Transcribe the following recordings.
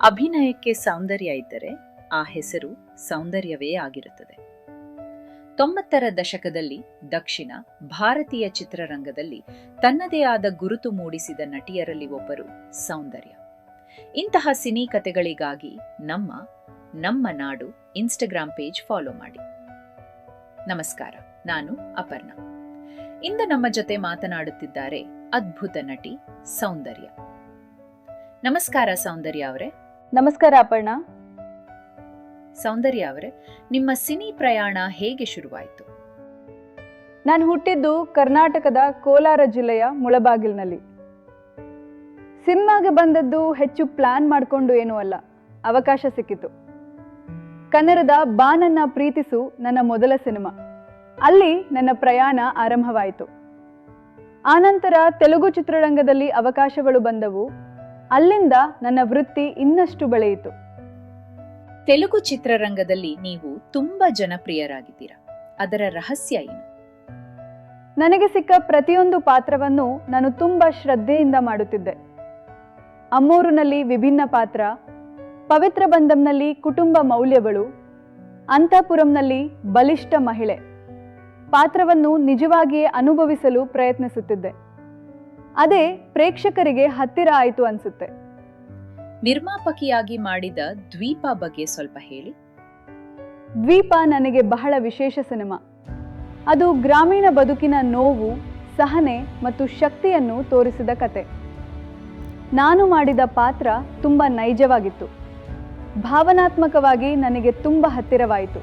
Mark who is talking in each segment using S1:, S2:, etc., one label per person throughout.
S1: ಅಭಿನಯಕ್ಕೆ ಸೌಂದರ್ಯ ಇದ್ದರೆ ಆ ಹೆಸರು ಸೌಂದರ್ಯವೇ ಆಗಿರುತ್ತದೆ. ತೊಂಬತ್ತರ ದಶಕದಲ್ಲಿ ದಕ್ಷಿಣ ಭಾರತೀಯ ಚಿತ್ರರಂಗದಲ್ಲಿ ತನ್ನದೇ ಆದ ಗುರುತು ಮೂಡಿಸಿದ ನಟಿಯರಲ್ಲಿ ಒಬ್ಬರು ಸೌಂದರ್ಯ. ಇಂತಹ ಸಿನಿ ಕತೆಗಳಿಗಾಗಿ ನಮ್ಮ ನಮ್ಮ ನಾಡು ಇನ್ಸ್ಟಾಗ್ರಾಂ ಪೇಜ್ ಫಾಲೋ ಮಾಡಿ. ನಮಸ್ಕಾರ, ನಾನು ಅಪರ್ಣ. ಇಂದು ನಮ್ಮ ಜೊತೆ ಮಾತನಾಡುತ್ತಿದ್ದಾರೆ ಅದ್ಭುತ ನಟಿ ಸೌಂದರ್ಯ. ನಮಸ್ಕಾರ ಸೌಂದರ್ಯ ಅವರೇ.
S2: ನಮಸ್ಕಾರ ಅಪರ್ಣ.
S1: ಸೌಂದರ್ಯ ಅವರೇ ನಿಮ್ಮ ಸಿನಿ ಪ್ರಯಾಣ ಹೇಗೆ ಶುರುವಾಯಿತು?
S2: ನಾನು ಹುಟ್ಟಿದ್ದು ಕರ್ನಾಟಕದ ಕೋಲಾರ ಜಿಲ್ಲೆಯ ಮುಳಬಾಗಿಲಿನಲ್ಲಿ. ಸಿನಿಮಾಗೆ ಬಂದದ್ದು ಹೆಚ್ಚು ಪ್ಲಾನ್ ಮಾಡಿಕೊಂಡು ಏನೂ ಅಲ್ಲ ಅವಕಾಶ ಸಿಕ್ಕಿತು. ಕನ್ನಡದ ಬಾನನ್ನ ಪ್ರೀತಿಸು ನನ್ನ ಮೊದಲ ಸಿನಿಮಾ. ಅಲ್ಲಿ ನನ್ನ ಪ್ರಯಾಣ ಆರಂಭವಾಯಿತು. ಆನಂತರ ತೆಲುಗು ಚಿತ್ರರಂಗದಲ್ಲಿ ಅವಕಾಶಗಳು ಬಂದವು. ಅಲ್ಲಿಂದ ನನ್ನ ವೃತ್ತಿ ಇನ್ನಷ್ಟು ಬೆಳೆಯಿತು.
S1: ತೆಲುಗು ಚಿತ್ರರಂಗದಲ್ಲಿ ನೀವು ತುಂಬಾ ಜನಪ್ರಿಯರಾಗಿದ್ದೀರಾ. ಅದರ ರಹಸ್ಯ ಏನು?
S2: ನನಗೆ ಸಿಕ್ಕ ಪ್ರತಿಯೊಂದು ಪಾತ್ರವನ್ನು ನಾನು ತುಂಬಾ ಶ್ರದ್ಧೆಯಿಂದ ಮಾಡುತ್ತಿದ್ದೆ. ಅಮ್ಮೂರಿನಲ್ಲಿ ವಿಭಿನ್ನ ಪಾತ್ರ ಪವಿತ್ರ ಬಂಧಂನಲ್ಲಿ ಕುಟುಂಬ ಮೌಲ್ಯಗಳು ಅಂತಃಪುರಂನಲ್ಲಿ ಬಲಿಷ್ಠ ಮಹಿಳೆ. ಪಾತ್ರವನ್ನು ನಿಜವಾಗಿಯೇ ಅನುಭವಿಸಲು ಪ್ರಯತ್ನಿಸುತ್ತಿದ್ದೆ. ಅದೇ ಪ್ರೇಕ್ಷಕರಿಗೆ ಹತ್ತಿರ ಆಯಿತು ಅನ್ಸುತ್ತೆ.
S1: ನಿರ್ಮಾಪಕಿಯಾಗಿ ಮಾಡಿದ ದ್ವೀಪ ಬಗ್ಗೆ ಸ್ವಲ್ಪ ಹೇಳಿ.
S2: ದ್ವೀಪ ನನಗೆ ಬಹಳ ವಿಶೇಷ ಸಿನಿಮಾ. ಅದು ಗ್ರಾಮೀಣ ಬದುಕಿನ ನೋವು ಸಹನೆ ಮತ್ತು ಶಕ್ತಿಯನ್ನು ತೋರಿಸಿದ ಕತೆ. ನಾನು ಮಾಡಿದ ಪಾತ್ರ ತುಂಬ ನೈಜವಾಗಿತ್ತು. ಭಾವನಾತ್ಮಕವಾಗಿ ನನಗೆ ತುಂಬ ಹತ್ತಿರವಾಯಿತು.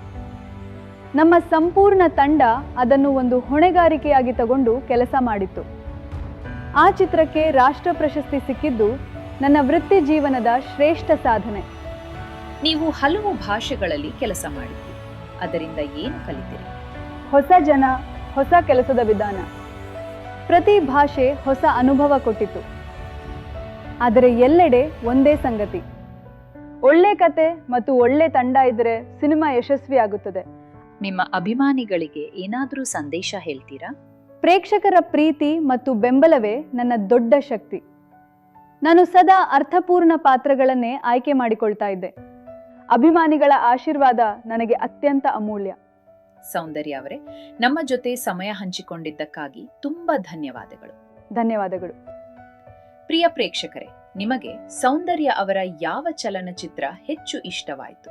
S2: ನಮ್ಮ ಸಂಪೂರ್ಣ ತಂಡ ಅದನ್ನು ಒಂದು ಹೊಣೆಗಾರಿಕೆಯಾಗಿ ತಗೊಂಡು ಕೆಲಸ ಮಾಡಿತ್ತು. ಆ ಚಿತ್ರಕ್ಕೆ ರಾಷ್ಟ್ರ ಪ್ರಶಸ್ತಿ ಸಿಕ್ಕಿದ್ದು ನನ್ನ ವೃತ್ತಿ ಜೀವನದ ಶ್ರೇಷ್ಠ ಸಾಧನೆ.
S1: ನೀವು ಹಲವು ಭಾಷೆಗಳಲ್ಲಿ ಕೆಲಸ ಮಾಡಿದ್ದೀರಿ. ಅದರಿಂದ ಏನು ಕಲಿತೀರಿ?
S2: ಹೊಸ ಜನ ಹೊಸ ಕೆಲಸದ ವಿಧಾನ. ಪ್ರತಿ ಭಾಷೆ ಹೊಸ ಅನುಭವ ಕೊಟ್ಟಿತು ಆದರೆ ಎಲ್ಲೆಡೆ ಒಂದೇ ಸಂಗತಿ. ಒಳ್ಳೆ ಕತೆ ಮತ್ತು ಒಳ್ಳೆ ತಂಡ ಇದ್ದರೆ ಸಿನಿಮಾ ಯಶಸ್ವಿ ಆಗುತ್ತದೆ
S1: ನಿಮ್ಮ ಅಭಿಮಾನಿಗಳಿಗೆ ಏನಾದರೂ ಸಂದೇಶ ಹೇಳ್ತೀರಾ?
S2: ಪ್ರೇಕ್ಷಕರ ಪ್ರೀತಿ ಮತ್ತು ಬೆಂಬಲವೇ ನನ್ನ ದೊಡ್ಡ ಶಕ್ತಿ. ನಾನು ಸದಾ ಅರ್ಥಪೂರ್ಣ ಪಾತ್ರಗಳನ್ನೇ ಆಯ್ಕೆ ಮಾಡಿಕೊಳ್ತಾ ಇದ್ದೆ. ಅಭಿಮಾನಿಗಳ ಆಶೀರ್ವಾದ ನನಗೆ ಅತ್ಯಂತ ಅಮೂಲ್ಯ.
S1: ಸೌಂದರ್ಯ ಅವರೇ ನಮ್ಮ ಜೊತೆ ಸಮಯ ಹಂಚಿಕೊಂಡಿದ್ದಕ್ಕಾಗಿ ತುಂಬಾ ಧನ್ಯವಾದಗಳು.
S2: ಧನ್ಯವಾದಗಳು.
S1: ಪ್ರಿಯ ಪ್ರೇಕ್ಷಕರೇ ನಿಮಗೆ ಸೌಂದರ್ಯ ಅವರ ಯಾವ ಚಲನಚಿತ್ರ ಹೆಚ್ಚು ಇಷ್ಟವಾಯಿತು?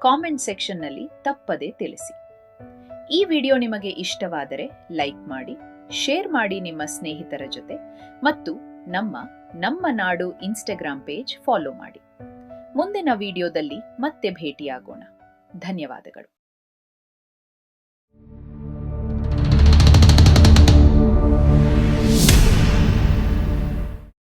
S1: ಕಾಮೆಂಟ್ ಸೆಕ್ಷನ್ನಲ್ಲಿ ತಪ್ಪದೆ ತಿಳಿಸಿ. ಈ ವಿಡಿಯೋ ನಿಮಗೆ ಇಷ್ಟವಾದರೆ ಲೈಕ್ ಮಾಡಿ, ಶೇರ್ ಮಾಡಿ ನಿಮ್ಮ ಸ್ನೇಹಿತರ ಜೊತೆ ಮತ್ತು ನಮ್ಮ ನಮ್ಮ ನಾಡು ಇನ್ಸ್ಟಾಗ್ರಾಂ ಪೇಜ್ ಫಾಲೋ ಮಾಡಿ. ಮುಂದಿನ ವಿಡಿಯೋದಲ್ಲಿ ಮತ್ತೆ ಭೇಟಿಯಾಗೋಣ. ಧನ್ಯವಾದಗಳು.